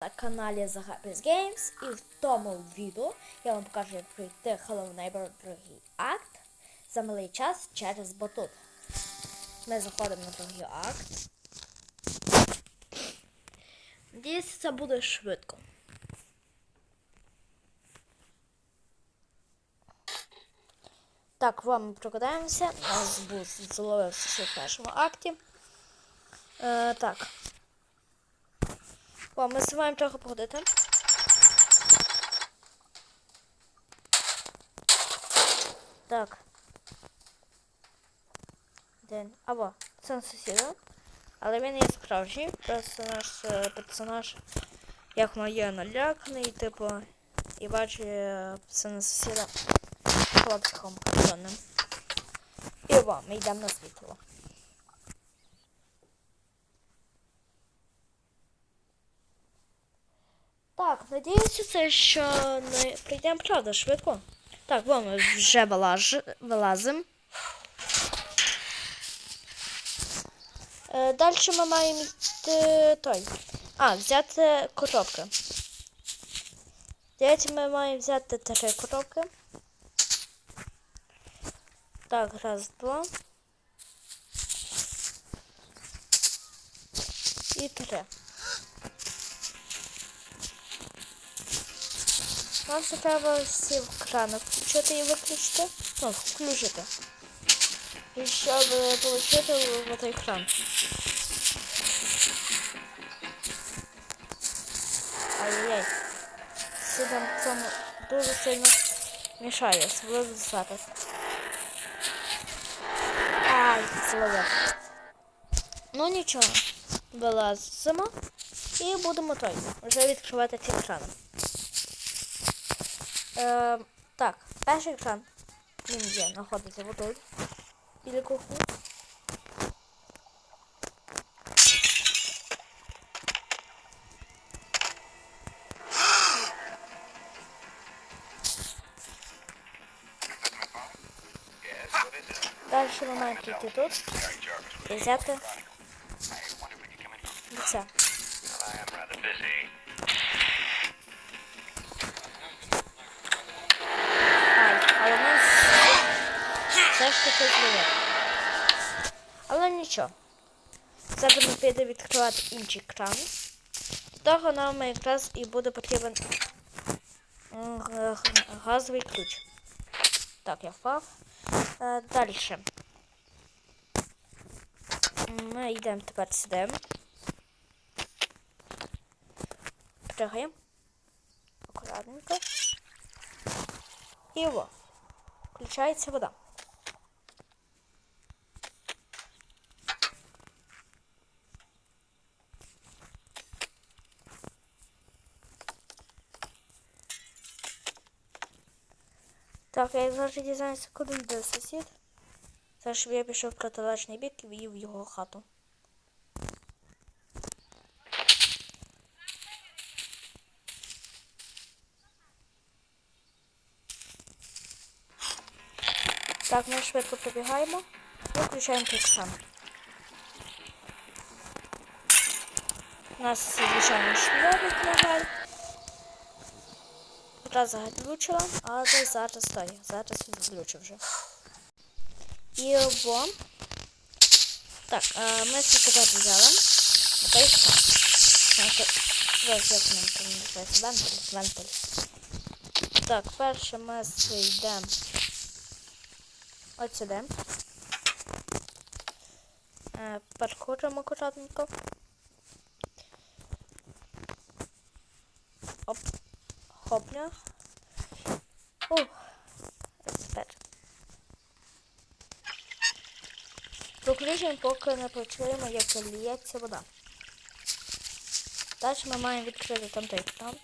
на каналі Happy Games і в тому відео я вам покажу, як пройти Hello Neighbor другий акт за малий час через батут. Ми заходимо на другий акт. Надіюсь, це буде швидко. Так, вам прокидаємося. Нас був зловився в першому акті. Е, так. О, ми маємо трохи походити. Так. День. Або, це не сусіда. Але він є справжній. Просто наш е, персонаж, як моє наляканий, типу, і бачить сина сусіда хлопчиком картонним. І о, ми йдемо на світло. Так, надіюся, що не прийдемо правда швидко. Так, бо ми вже вилаж... вилазимо. Е, далі ми маємо йти той. А, взяти коробки. Здається, ми маємо взяти три коробки. Так, раз, два. І три. Нам ще треба всі крани включити і виключити. Ну, включити. І щоб отримати в цей кран. Ай-яй. Сидам цьому дуже сильно мішає, особливо зараз. Ай, зловив. Ну нічого. Вилазимо і будемо той. Вже відкривати ці крани. Е, так, перший екран. Він є, знаходиться водою. Біля кухні. Далі ми маємо прийти тут і взяти лиця. Ж таки. Але нічого. Це ми піде відкривати інший кран. З того нам якраз і буде потрібен газовий ключ. Так, я впав. Е, Далі. Ми йдемо тепер сюди. Пригаємо. Акуратненько. І во. Включається вода. Так, я завжди дізнаюся, куди йде сусід. Це щоб я пішов в протилежний бік і в'їв його хату. Так, ми швидко пробігаємо і включаємо тексан. У нас звичайно швидок, на жаль. Раз заглючила, але зараз той, зараз відключу вже. І обо. Так, а ми тепер взяли. Ось як нам називається вентиль. Вентиль. Так, перше ми йдемо От сюди. Е, Паркуримо акуратненько. Хопля. Ух. Тепер. Проключимо, поки не почуємо, як ліється вода. Далі ми маємо відкрити там той кран.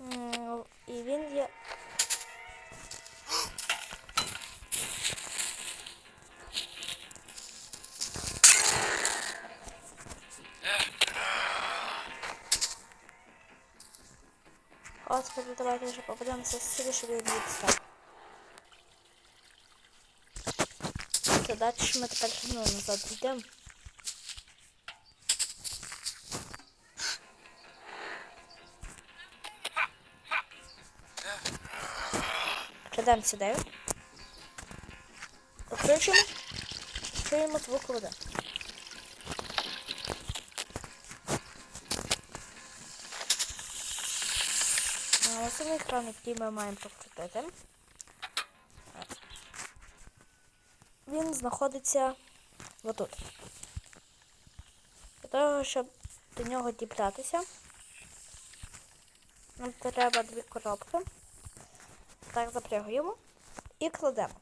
М, І він є. Ну давайте вже поберемося з сили, щоб він відстав. Все, далі ну, назад йдемо. Кладемо сюди. Включимо. Включимо звук води. А, Наступний екран, який ми маємо прокрутити. Він знаходиться отут. Для того, щоб до нього дібратися, нам треба дві коробки. Так, запрягуємо і кладемо.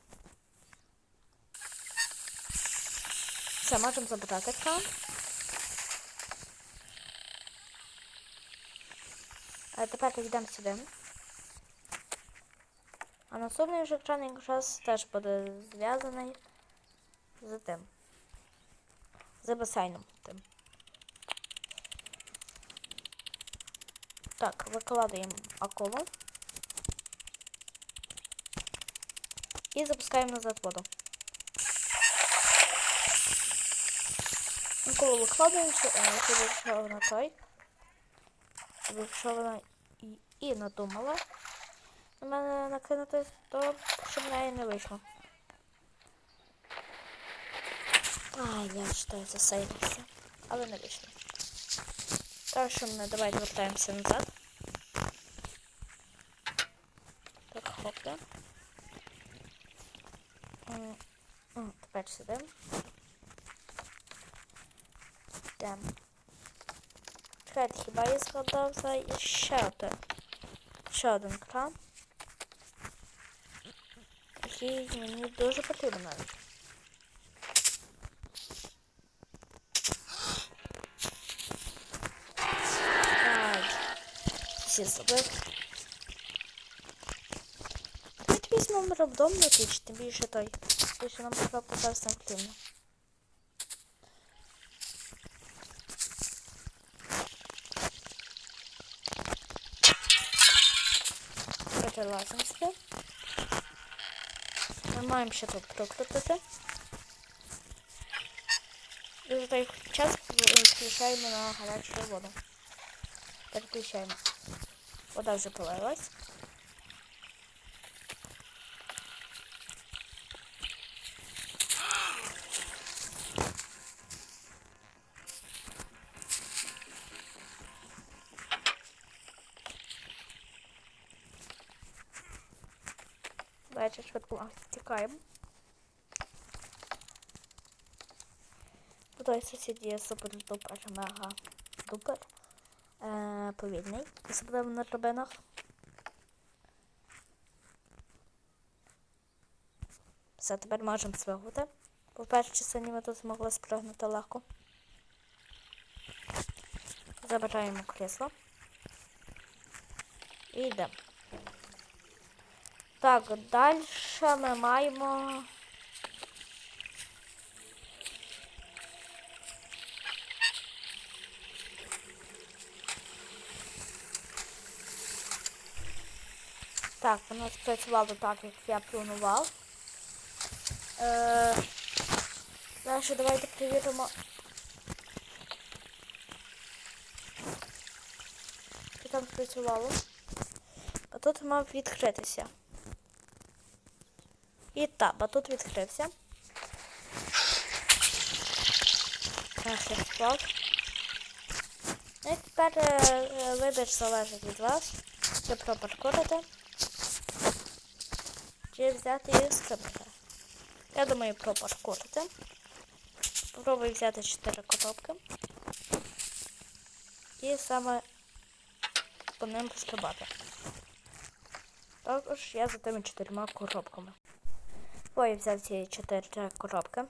Все, можемо забрати екран. А тепер йдемо сюди. А наступний вже якраз теж буде зв'язаний з тим. З басейном тим. Так, викладаємо акулу. І запускаємо назад воду. Акулу викладаємо, е, щоб вона той. Щоб вона і, і надумала на мене накинути, то щоб в неї не вийшло. Ай, я ж то засейлився. Але не вийшло. Так що ми давайте вертаємося назад. Так, хопля. Тепер сюди. Йдемо. Чекайте, хіба я згадав за ще один. Ще один кран. Який мені дуже потрібен навіть. Ай, всі забив. Давайте візьмемо рандомну піч, тим більше той. Той, що нам треба показати активно. Перелазимо сюди. Ми маємо ще тут прокрутити. І за той час включаємо на гарячу воду. Переключаємо. Вода вже полилась. Давайте швидко втікаємо. Той сусід є супер дупер, мега дупер. Е, повільний, особливо на драбинах. Все, тепер можемо свигути. По першій частині ми тут змогли спригнути легко. Забираємо крісло. І йдемо. Так, далі ми маємо. Так, воно спрацювало так, як я планував. Е, Далі давайте перевіримо. Що там спрацювало. А тут мав відкритися. І так, батут відкрився. Перший склад. Ну і тепер е, вибір залежить від вас. Чи пропаркурити, чи взяти і стрибнути. Я думаю пропаркурити. Попробую взяти 4 коробки. І саме по ним пострибати. Також я за тими чотирма коробками. Ой, взяв ці чотири коробки.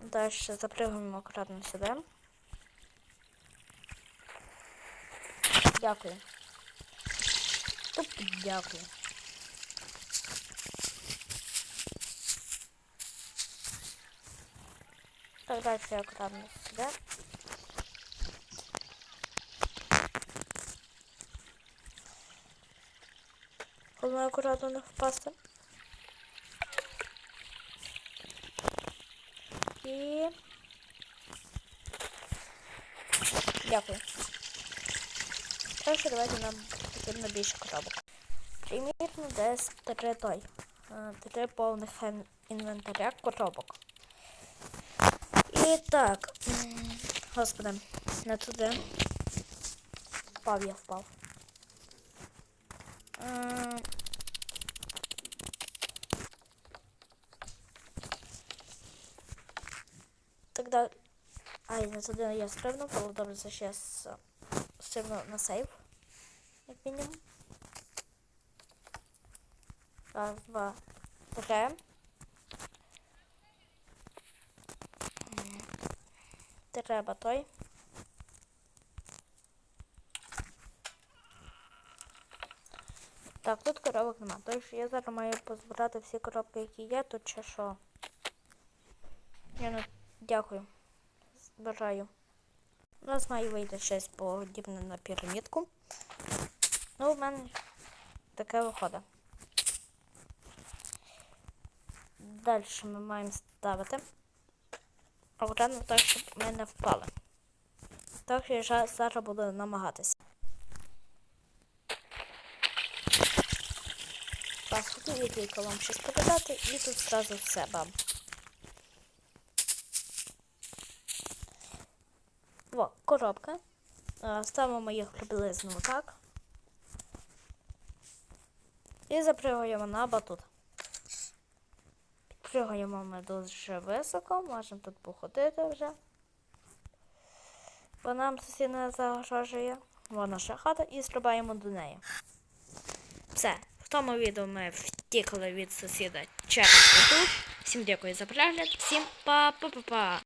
Далі запрыгуємо акуратно сюди. Дякую. Туп, дякую. Так, далі акуратно сюди. Головне акуратно не впасти. І... Дякую. Перше давайте нам потрібно більше коробок. Примірно десь три той. е, Три повних ін- інвентаря коробок. І так. Господи, не туди. Впав я впав. Тогда. Ай, не туди я стрибнув, але добре, це ще стрибну на сейв. Як мінімум. Раз, два, три. Треба той. Так, тут коробок нема. Тож я зараз маю позбирати всі коробки, які є, тут чи що. Я ну, дякую. Бажаю. У нас має вийти щось подібне на пірамідку. Ну, в мене таке виходить. Далі ми маємо ставити. Акуратно так, щоб ми не впали. Так що я зараз буду намагатися. Так, хотів я вам щось показати і тут зразу все бам. Коробка. Е, Ставимо їх приблизно так. І запригуємо на батут. Підпригуємо ми дуже високо, можемо тут походити вже. Бо нам сусід не загрожує. Вона ще хата і стрибаємо до неї. Все. В тому відео ми втікли від сусіда через батут. Всім дякую за перегляд. Всім па-па-па-па.